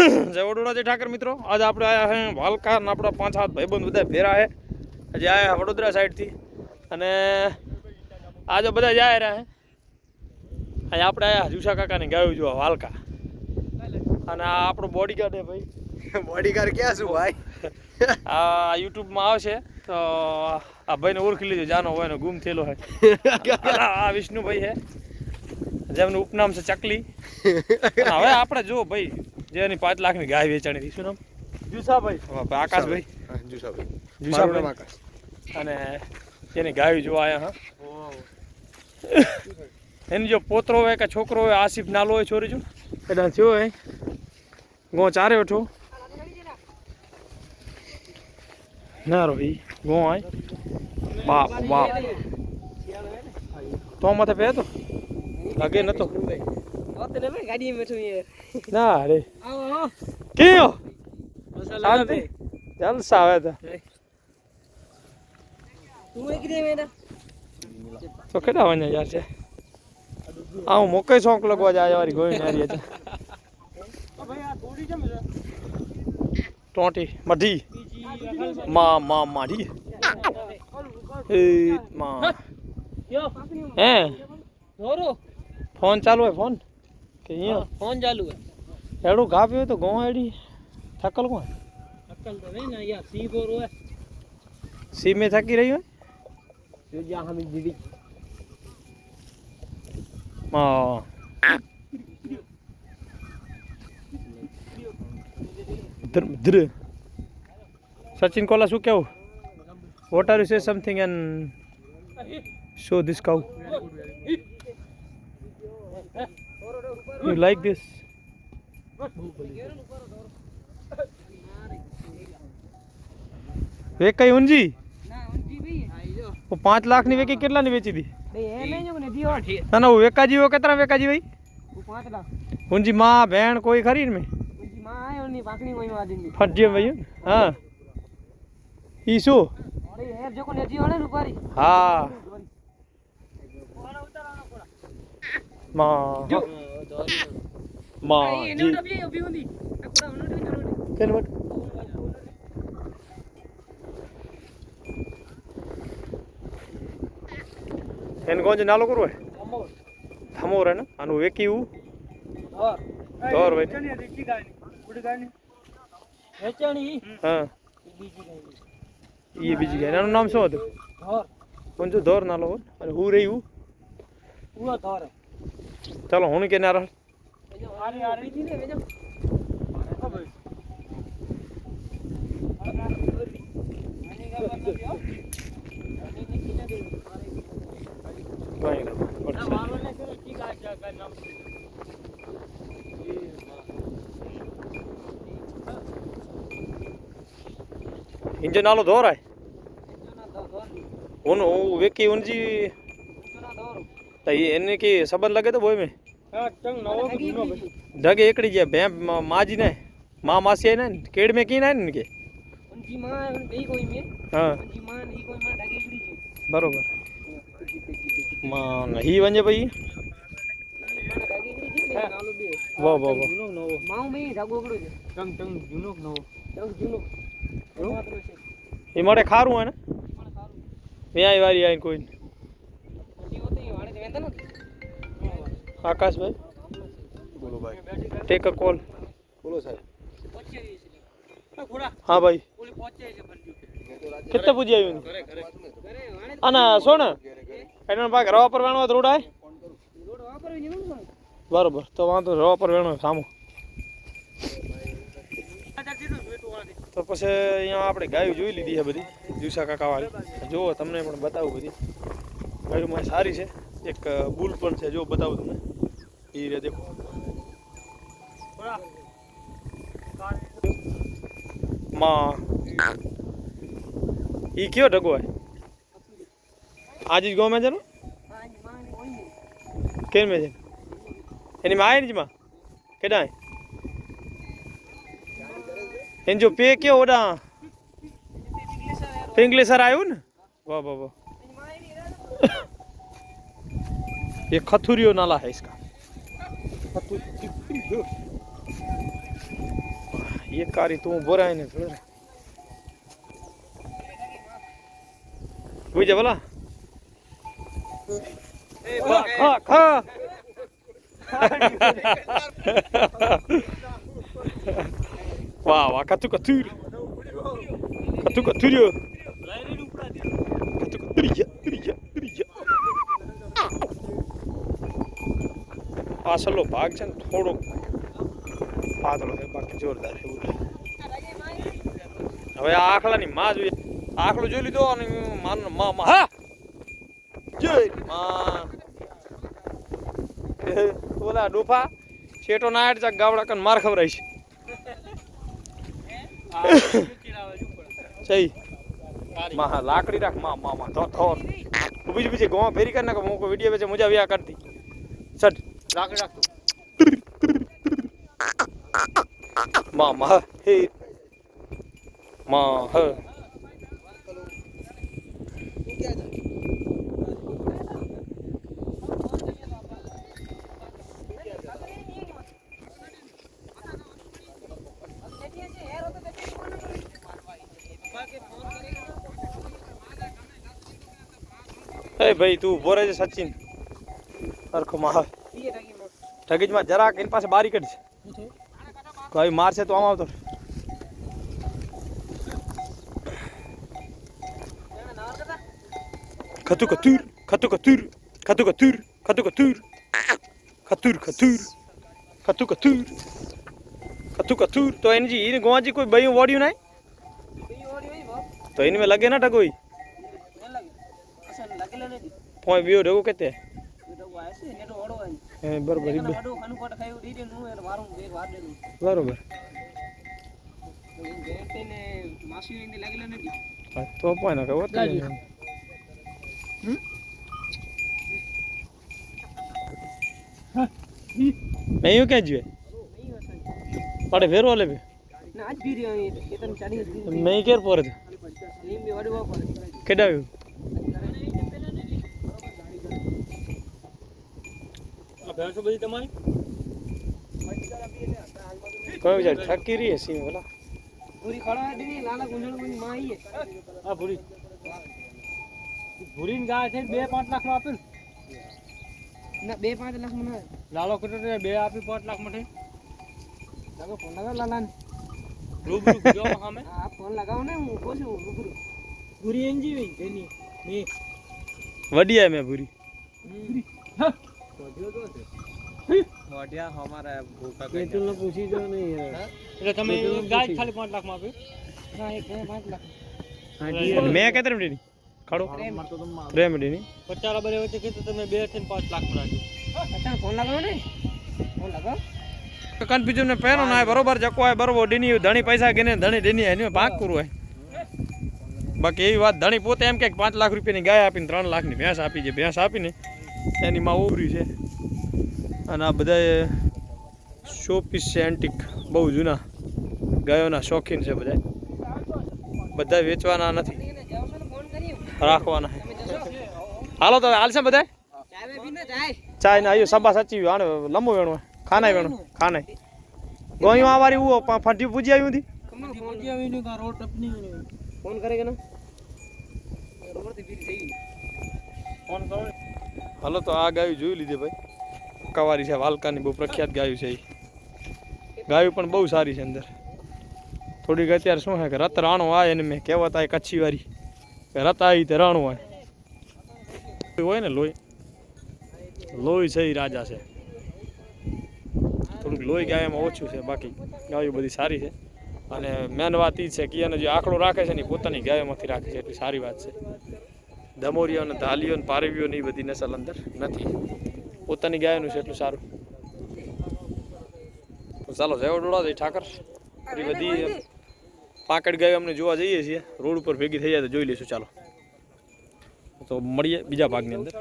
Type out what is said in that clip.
જય વડોદરાજી ઠાકર મિત્રો. આજે આપણે આવ્યા હે વાલકા ને આપણા પાંચ સાત ભાઈબંધ બધા ભેરા હે. આજે આયા વડોદરા સાઈડથી અને આજે બધા જાય રહ્યા હે. આજે આપણે આયા જુસા કાકાને ગાયું જોવા વાલકા. અને આ આપણો બોડીગાર્ડ હે ભાઈ. બોડીગાર્ડ ક્યાં છું ભાઈ? આ યુટ્યુબમાં આવશે. તો આ ભાઈને ઓળખી લીધું જાનો હોય ને ગુમ થયેલો હોય આ વિષ્ણુભાઈ છે જેમનું ઉપનામ છે ચકલી. હવે આપણે જો ભાઈ જેની પાંચ લાખની ગાય વેચાણી હતી. શું નામ? જુસાભાઈ. આકાશભાઈ જુસાભાઈ. જુસાભાઈ. આકાશ. અને એની ગાય જોવા આવ્યા હા? એની જો પોતરો હોય કે છોકરો હોય આસિફ નાલો હોય છોરી જો એટલે થયો હોય ગો ચારે ઉઠો. ના રો ઈ ગો આય. બાપ બાપ. તો માથે પહેતો લાગે નતો. ના રે આવો આવો કયો શાંતિ જલસા આવે તા કેટલા વાગ્યા યાર છે આ હું મોકે શોખ લગવા જાય વારી ગોઈ નારી છે ટોટી મઢી માં માં માઢી એ માં હે ફોન ચાલુ હોય ફોન કે અહીંયા ફોન ચાલુ एड़ो એડું ઘા तो તો एड़ी એડી થકલ કોણ? અક્કલ તો નહીં ને યાર સી બોર હોય. સીમે થકી રહી હોય? જો જા હમી દીદી હા. ધ્ર ધ્ર. સચિન કોલા શું કેવું? What are you say something and show this cow you like this વેકાઈ ઊંજી ના ઊંચી ભઈ આઈ જો ઓ પાંચ લાખની વેકી કેટલાની વેચી દી? ને ના ના વેકાજી હો કેટલા વેકાજી ભાઈ લાખ ઊંજી માં ભેણ કોઈ ખરી ને ની ફટજે ભાઈ હા. ઈ શું? ને હા માં. કેન વટ એન કોણ નાલો કરવો હે અમો થમો રે ને આનું વેકી હું ધોર વેચણી હા એ બીજી ગયા એનું નામ શું હતું કોણ ધોર નાલો અને હું રહી હું ધોર ચાલો હું કે ના રહે આરે આરે જી ને વેજો કાંઈ ના પડશે. ઇંજન નાલો ધોરાય હું હું વેકી ઊંજી તો એને કે સંબંધ લાગે તો બોય મેં. ઢગે એકડી ગયા ભેં મ- માજી ને મા માસી આઈ ને કેડ મેં કી ના ને કે. ઉનકી માં બે કોઈ મે. હા. માં માં બરોબર. માં હી વંજે ભાઈ માં વાહ વાહ વાહ. માઉ મે ડાગો ગડો છે. ટંગ ટંગ જૂનો નવો. ટંગ જૂનો. એ મારે ખારું હે ને પણ આઈ વારી આઈ કોઈ જીવો તો એ વાડે વેંતા નથી આકાશભાઈ? બોલો ભાઈ. ટેક અ કોલ બોલો સાહેબ. હા ભાઈ. કેટલે પૂજી આવ્યું અને સોને એનો ભાગ રવા પર વેણો રોડ આય? બરોબર તો વાંધો રવા પર વેણો સામો. તો પછી અહીંયા આપણે ગાયું જોઈ લીધી છે બધી દિવસા કાકાવાળી. જુઓ તમને પણ બતાવું બધી. ગાયુંમાં સારી છે. એક બુલ પણ છે. જો બતાવું તમને. એ રે દેખો. માં. ઈ કયો ઢગો હોય આજે જ ગમે છે ને? કેમ મેં છે? એની માં આવી માં? કેડા એન જો પે કયો ઓડા? પિંગલેસર આવ્યું ને? વાહ વાહ વાહ. ये खथुरियो नाला है इसका ये कारी तू बोरा है ना बुझे बोला वाह वाह कतु कतुर कतु कतुरियो कतु कतुरिया कतुरिया પાછળનો ભાગ છે ને થોડોક પાતળો છે બાકી જોરદાર છે હવે આ આખલાની માં જોઈએ. આખલું જોઈ લીધો અને માનમાં હા! જોઈ માં. ઓલા ડોફા છેટો ના હેડ ચાક ગાવડા કન માર ખવરાય છે સહી માં હા લાકડી રાખમાં માં માં. ધોર બીજી બીજી ગોવા ફેરી કરી નાખો મોકો વીડિયો વેચે મજા વ્યા કરતી. રાખ રાખતો માં માં હે માં હ એ ભાઈ તું ઊભો રહેજે સચિન સરખો માં ઠગીજમાં જરાક એની પાસે બારી કાઢ છે ભાઈ મારશે તો આમ આવતો. ખતુ ખતુર ખતુ ખતુર ખતુ ખતુર ખતુ ખતુર ખતુર ખતુર ખતુ ખતુર ખતુ ખતુર. તો એની જી એને ગોવાજી કોઈ બયું વોડ્યું નહીં? તો એને લગે ના ટકોઈ પોઈ બીઓ ઢગો કેતે હે બરોબર ઈ બે- બરોબર બરોબર. તો પણ કહો. મેં એવું ક્યાં જોઈએ પડે ફેરવો લે મેં કેર પોરે કેડાવ્યું આ છે બધી તમારી? કયો જાય ઠકી રહી હે સિંહ બોલા આ ભૂરી. ભૂરીને ગાય છે બે પાંચ લાખમાં આપે ને. બે પાંચ લાખ મને લાલો કુટર બે આપી પાંચ લાખ માટે લાગો ફોન લગાવ લાલા રૂબરૂ જો સામે. આ ફોન લગાવો ને હું કો છું રૂબરૂ ભૂરી એનજી વી તેની ભૂરી. વડી આય મેં પૂરી પેટ્રોલ ને પૂછી જો નહીં એટલે તમે ગાય ખાલી પાંચ લાખમાં આપી હા એક બે લાખ મેં કેતર મિનિટની ની લાખ ને ને પહેરો ના બરોબર જકો હોય બરોબર ડીની ધણી પૈસા ગઈને ધણી ડીની એની ભાગ પૂરું હોય. બાકી એવી વાત, ધણી પોતે એમ કે પાંચ લાખ રૂપિયાની ગાય આપીને ત્રણ લાખની ભેંસ આપી છે, ભેંસ આપીને એની માં ઉભરી છે. અને આ બધા શો પીસ છે એન્ટિક બહુ જૂના. ગાયોના શોખીન છે બધા બધા વેચવાના નથી. રાખવાના છે. હાલો તો હવે હાલશે બધા ચાય ને આવ્યું સભા સાચી આને લંબુ વેણું ખાના ખાનાય વેણું ખાનાય. ગોયું આ વારી ઉવો પા- ફાટી પૂજી આવ્યું હતી ફોન કરે કે ના? ફોન કરો હાલો તો આ ગાયું જોઈ લીધી ભાઈ. કવારી છે, વાલકાની બહુ પ્રખ્યાત ગાયું છે એ. ગાયું પણ બહુ સારી છે અંદર. થોડીક અત્યારે શું છે કે રત રાણો આવે એને મેં કહેવત આવે કચ્છી વારી કે રત આવી તે રાણું આવે હોય ને લોહી? લોહી છે એ રાજા છે. થોડુંક લોહી ગાયમાં ઓછું છે, બાકી ગાયું બધી સારી છે. અને મેન વાત એ છે કે એને જે આંકડો રાખે છે ને એ પોતાની ગાયોમાંથી રાખે છે, એટલી સારી વાત છે. ધમોરીઓ અને ધાલીઓ અને પારેવીઓ ની બધી નસલ અંદર નથી. પોતાની ગાયનું છે એટલું સારું. તો ચાલો જય ડોળા જય ઠાકર. એ બધી પાકડ ગાયો અમને જોવા જઈએ છીએ. રોડ ઉપર ભેગી થઈ જાય તો જોઈ લઈશું. ચાલો. તો મળીએ બીજા ભાગની અંદર.